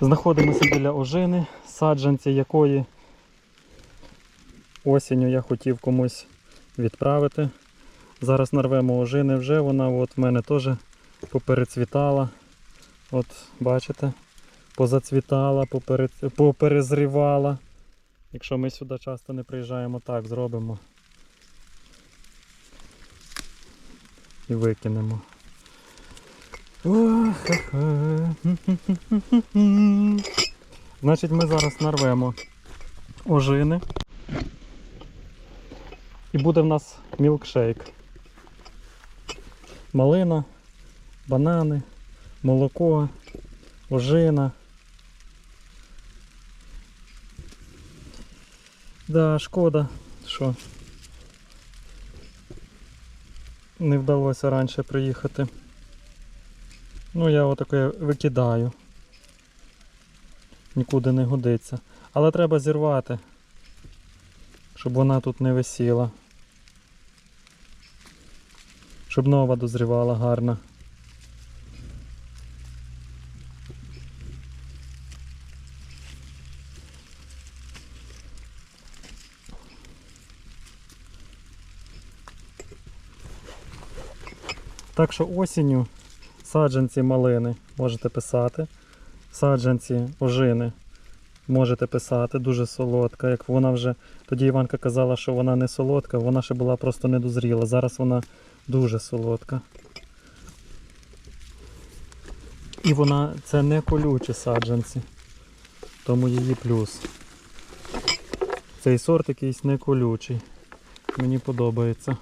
Знаходимося біля ожини, саджанці якої осінню я хотів комусь відправити. Зараз нарвемо ожини вже, вона от в мене теж поперецвітала. От бачите, позацвітала, попере- поперезрівала. Якщо ми сюди часто не приїжджаємо, так зробимо. І викинемо. Значить, ми зараз нарвемо ожини. І буде в нас мілкшейк. Малина, банани, молоко, ожина. Да, шкода, що не вдалося раніше приїхати. Ну, я отаке викидаю. Нікуди не годиться. Але треба зірвати, щоб вона тут не висіла. Щоб нова дозрівала гарно. Так що осінню саджанці малини можете писати. Саджанці ожини можете писати, дуже солодка. Як вона вже тоді Іванка казала, що вона не солодка, вона ще була просто недозріла. Зараз вона дуже солодка. І вона це не колючі саджанці, тому її плюс. Цей сорт якийсь не колючий. Мені подобається.